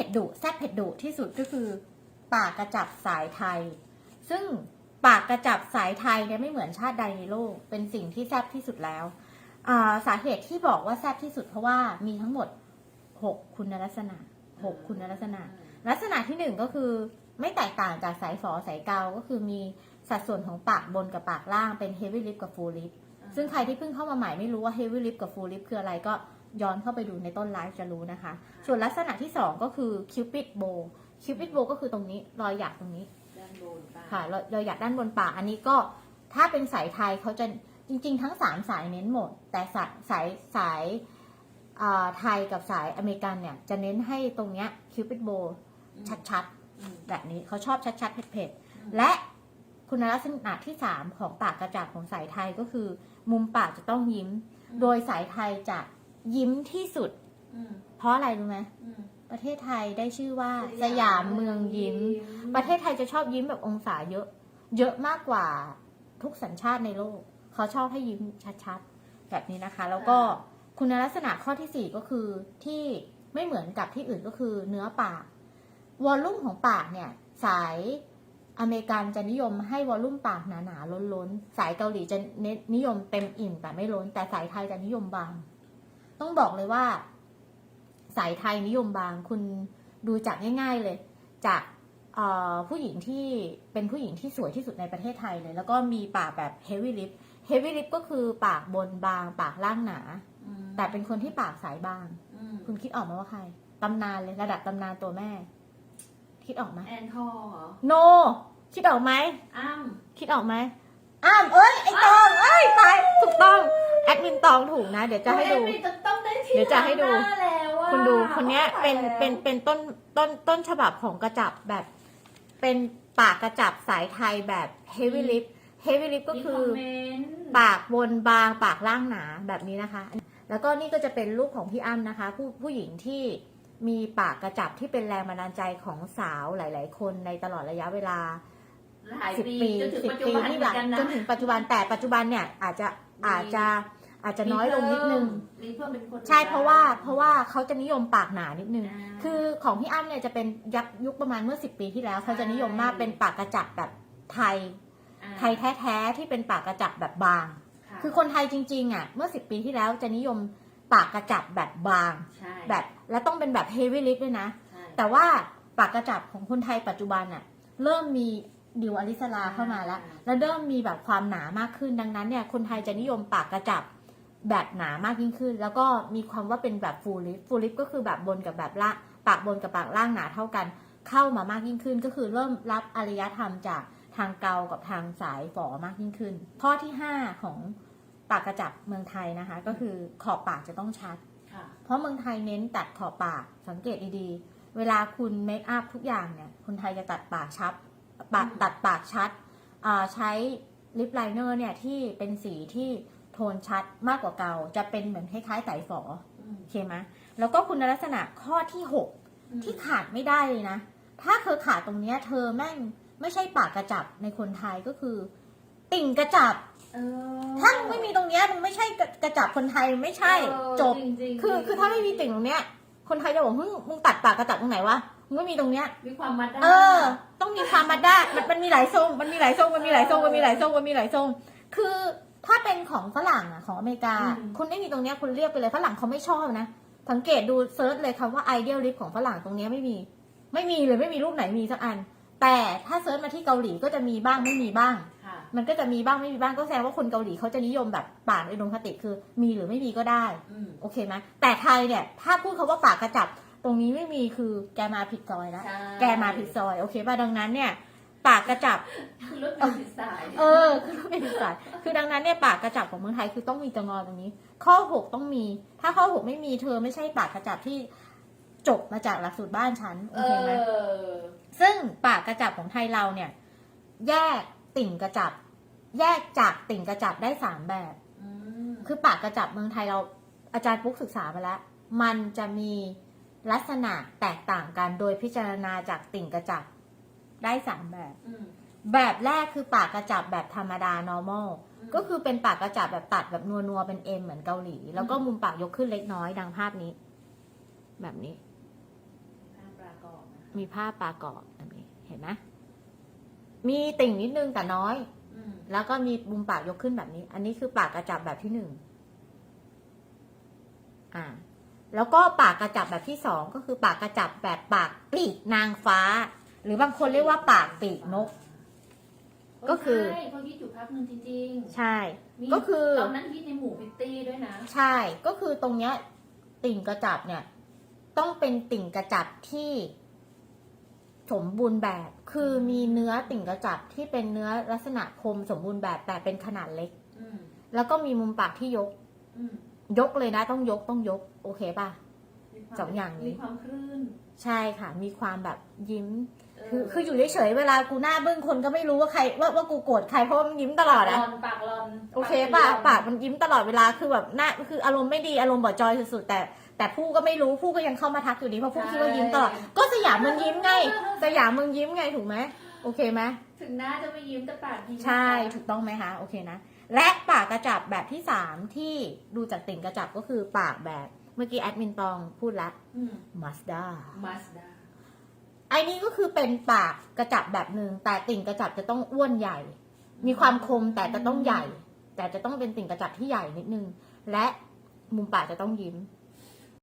ผ็ดดุแซ่บเผ็ดดุที่สุดก็คือปากกระจับสายไทย ซึ่งปากกระจับสายไทยเนี่ยไม่เหมือนชาติใดในโลก เป็นสิ่งที่แซ่บที่สุดแล้วาสาเหตุที่บอกว่าแซ่บที่สุดเพราะว่ามีทั้งหมด 6 คุณลักษณะ 6 คุณลักษณะ ลักษณะที่หนึ่งก็คือไม่แตกต่างจากสายฝอสายเกา ก็คือมีสัดส่วนของปากบนกับปากล่างเป็น heavy lip กับ full lip ซึ่งใครที่เพิ่งเข้ามาใหม่ไม่รู้ว่า heavy lip กับ full lip คืออะไรก็ ย้อนเข้าไปดูในต้นไลฟ์จะรู้นะคะ ส่วนลักษณะที่ 2 ก็คือ cupid bow cupid bow ก็คือตรงนี้รอยหยักตรงนี้ด้านบนปากค่ะรอยรอยหยักด้านบนปากอันนี้ก็ถ้าเป็นสายไทยเขาจะจริง ๆ ทั้ง 3 สายเน้นหมด แต่สายสายสายอ่าไทยกับสายอเมริกันเนี่ย จะเน้นให้ตรงเนี้ย cupid bow ชัดๆอืมแบบนี้เขาชอบชัดๆเผ็ดๆและคุณลักษณะที่ 3 ของปากกระจับของสายไทยก็คือ มุมปากจะต้องยิ้ม โดยสายไทยจะ ยิ้มที่สุด อืมเพราะอะไรรู้ไหมอืม ประเทศไทยได้ชื่อว่าสยามเมืองยิ้ม ประเทศไทยจะชอบยิ้มแบบองศาเยอะ เยอะมากกว่าทุกสัญชาติในโลก เขาชอบให้ยิ้มชัดๆ แบบนี้นะคะ แล้วก็คุณลักษณะข้อที่4ก็คือที่ไม่เหมือนกับที่อื่นก็คือเนื้อปาก วอลลุ่มของปากเนี่ย สายอเมริกันจะนิยมให้วอลลุ่มปากหนาๆล้นๆ สายเกาหลีจะเน้นนิยมเต็มอิ่มแต่ไม่ล้น แต่สายไทยจะนิยมบาง ต้องบอกเลยว่า สายไทยนิยมบางคุณดูจากง่าย ๆเลย จากเอ่อผู้หญิงที่เป็นผู้หญิงที่สวยที่สุดในประเทศไทยเลย แล้วก็มีปากแบบ heavy lip heavy lip ก็คือปากบนบาง ปากล่างหนาอืมแต่เป็นคนที่ปากสายบางอืมคุณคิดออกไหมว่าใครตำนานเลยระดับตำนานตัวแม่ คิดออกไหมแอนทอเหรอโน คิดออกไหมอ้ำคิดออกไหมอ้ามเอ้ยไอตองเอ้ยตายถูกต้องแอดมินตองถูกนะ เดี๋ยวจะให้ดูเอ้ยจะต้องได้ที่ เดี๋ยวจะให้ดูน้าแล้วอะคุณดูคนเนี้ยเป็นตายแล้วเป็นเป็นต้นต้นต้นฉบับของกระจับแบบ เป็นปากกระจับสายไทยแบบ heavy lip heavy lip ก็คือมีมเมนต์ปากบนบางปากล่างหนาแบบนี้นะคะ แล้วก็นี่ก็จะเป็นรูปของพี่อ้ำนะคะ ผู้ผู้หญิงที่มีปากกระจับที่เป็นแรงบันดาลใจของสาวหลาย ๆ คนในตลอดระยะเวลาหลายสิบปีปีจนถึงสิบปัจจุปีบันที่เหหมืลัองนกันนะจนถึงปัจจุบันแต่ปัจจุบันเนี่ยอาจจะอาจจะ อาจจะน้อยลงนิดนึง มีเพิ่มเป็นคน ใช่เพราะว่าเพราะว่าเขาจะนิยมปากหนานิดนึงาคือของพี่อ้ำเนี่ยจะเป็นยักยุคประมาณเมื่อ 10 ปีที่แล้วเขาจะนิยมมากเป็นปากกระจับแบบไทยาไทยแท้ๆที่เป็นปากกระจับแบบบางะคือคนไทยจริงๆอะเมื่อ 10 ปีที่แล้วจะนิยมปากกระจับแบบบาง ใช่แบบและต้องเป็นแบบเฮฟวี่ลิปด้วยนะ ใช่แต่ว่าปากกระจับของคนไทยปัจจุบันอะเริ่มมีดิวอลิสลาเข้ามาแล้ว แล้วเริ่มมีแบบความหนามากขึ้นดังนั้นเนี่ยคนไทยจะนิยมปากกระจับ แบบหนามากยิ่งขึ้น แล้วก็มีความว่าเป็นแบบฟูลิปฟูลิปก็คือแบบบนกับแบบล่างปากบนกับปากล่างหนาเท่ากัน เข้ามามากยิ่งขึ้น ก็คือเริ่มรับอารยธรรมจากทางเกากับทางสายฝอมากยิ่งขึ้น ข้อที่ห้าของปากกระจับเมืองไทยนะคะ ก็คือขอบปากจะต้องชัดค่ะเพราะเมืองไทยเน้นตัดขอบปากสังเกตดีๆ เวลาคุณเมคอัพทุกอย่างเนี่ยคนไทยจะตัดปากชัดปากอืมตัดปากชัดอ่าใช้ลิปไลเนอร์เนี่ยที่เป็นสีที่โท นชัดมากกว่าเกาจะเป็นเหมือนคล้ายๆสายฝออืมโอเคไหมแล้วก็คุณลักษณะข้อที่ 6 ที่ขาดไม่ได้เลยนะ ถ้าเธอขาดตรงเนี้ย เธอแม่งไม่ใช่ปากกระจับในคนไทยก็คือ ติ่งกระจับเออถ้ามึงไม่มีตรงเนี้ยมึงไม่ใช่กระจับคนไทยไม่ใช่เออจบริงๆคือคือถ้าไม่มีติ่งตรงเนี้ย คนไทยจะบอกมึงมึงตัดปากกระจับตรงไหนวะมึงไม่มีตรงเนี้ยมีความมัดได้เออ ต้องมีความมาได้มันมันมีหลายทรงมันมีหลายทรงมันมีหลายทรงมันมีหลายทรงมันมีหลายทรง คือ ถ้าเป็นของฝรั่งอะของอเมริกาคุณไม่มีตรงเนี้ยคุณเรียกไปเลยฝรั่งเขาไม่ชอบนะ สังเกตดูเซิร์ชเลยคำว่า ideal lip ของฝรั่งตรงเนี้ยไม่มี ไม่มีเลยไม่มีรูปไหนมีสักอัน แต่ถ้าเซิร์ชมาที่เกาหลีก็จะมีบ้างไม่มีบ้าง ค่ะ มันก็จะมีบ้างไม่มีบ้างก็แสดงว่าคนเกาหลีเขาจะนิยมแบบปากในดงคติคือ มีหรือไม่มีก็ได้ อืมโอเคไหมแต่ไทยเนี่ยถ้าพูดคาว่าปากกระจับ ตรงนี้ไม่มีคือแกมาผิดซอยแล้ว ใช่ แกมาผิดซอย โอเคป่ะดังนั้นเนี่ย ปากกระจับ คือรถเป็นผิดสายเออคือไม่ผิดสายคือดังนั้นเนี่ยปากกระจับของเมืองไทยคือต้องมีจะงอตรงนี้ ข้อหกต้องมี ถ้าข้อหกไม่มีเธอไม่ใช่ปากกระจับที่จบมาจากหลักสูตรบ้านฉันโอเอเคไหมอซึ่งปากกระจับของไทยเราเนี่ย แยกติ่งกระจับ แยกจากติ่งกระจับได้สามแบบ อืมคือปากกระจับเมืองไทยเราอาจารย์ปุ๊กศึกษามาแล้ว มันจะมีลักษณะแตกต่างกันโดยพิจารณาจากติ่งกระจับ ได้สามแบบ อืม แบบแรกคือปากกระจับแบบธรรมดา normal อืม ก็คือเป็นปากกระจับแบบตัดแบบนัวๆ เป็นเอ็มเหมือนเกาหลี แล้วก็มุมปากยกขึ้นเล็กน้อยดังภาพนี้ แบบนี้น่ารักกอบนะมีผ้าปลากรอบอันนี้ เห็นไหมมีติ่งนิดนึงแต่น้อย อืมแล้วก็มีมุมปากยกขึ้นแบบนี้ อันนี้คือปากกระจับแบบที่หนึ่ง อ่า แล้วก็ปากกระจับแบบที่สองก็คือปากกระจับแบบปากปีกนางฟ้า หรือบางคนเรียกว่าปากปีกนก ก็คือ ใช่เขาคิดอยู่พักหนึ่งจริงใช่ ๆมีก็คือ ตอนนั้นฮิตในหมู่พิตตี้ด้วยนะใช่ ก็คือตรงเนี้ย ติ่งกระจับเนี่ย ต้องเป็นติ่งกระจับที่ สมบูรณ์แบบ คือมีเนื้อติ่งกระจับที่เป็นเนื้อลักษณะคมสมบูรณ์แบบแต่เป็นขนาดเล็ก อืมแล้วก็มีมุมปากที่ยก อืมยกเลยนะ ต้องยกต้องยก โอเคป่ะ มีความสองอย่างนี้ มีความคลื่น ใช่ค่ะ มีความแบบยิ้มเคือคืออยู่เฉยๆเวลากูหน้าบึ้งคนก็ไม่รู้ว่าใครว่าว่ากูโกรธใครเพราะว่ามันยิ้มตลอดปากอะลอนปากลอนโอเคป่ะลอนปากมันยิ้มตลอดเวลาคือแบบหน้าคืออารมณ์ไม่ดีอารมณ์บ่จอยสุดๆแต่ แต่ผู้ก็ไม่รู้ผู้ก็ยังเข้ามาทักอยู่ดีเพราะผู้คิดว่ายิ้มตลอดก็สยามมึงยิ้มไงสยามมึงยิ้มไงถูกไหมโอเคไหมถึงหน้าจะไม่ยิ้มแต่ปากยิ้มใช่นะคะถูกต้องไหมคะโอเคนะและปากกระจับแบบที่สามที่ดูจากติ่งกระจับก็คือปากแบบเมื่อกี้แอดมินตองพูดละอืม มาสด้า มาสด้า ไอ้นี่ก็คือเป็นปากกระจับแบบหนึ่งแต่ติ่งกระจับจะต้องอ้วนใหญ่ มีความคมแต่จะต้องใหญ่ แต่จะต้องเป็นติ่งกระจับที่ใหญ่นิดนึง และมุมปากจะต้องยิ้ม